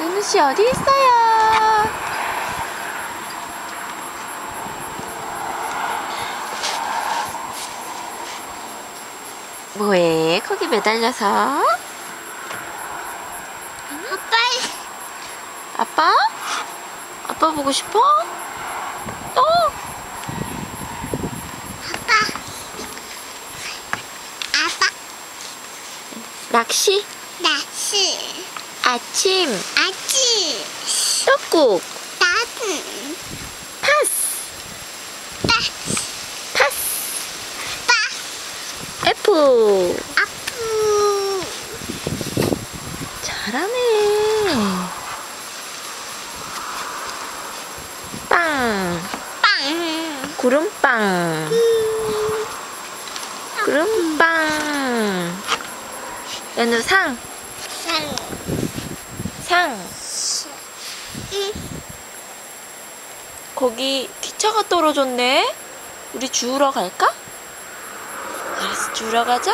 연우 씨 어디 있어요? 뭐해? 거기 매달려서? 아빠, 아빠? 아빠 보고 싶어? 또? 아빠. 아빠, 낚시? 나시, 아침? 아치, 떡국? 나는, 파스? 빠, 파스? 빠, F? 아프, 잘하네. 빵. 빵, 구름빵. 구름빵. 연우 상. 상, 상. 응, 거기 기차가 떨어졌네. 우리 주우러 갈까? 알았어, 주우러 가자.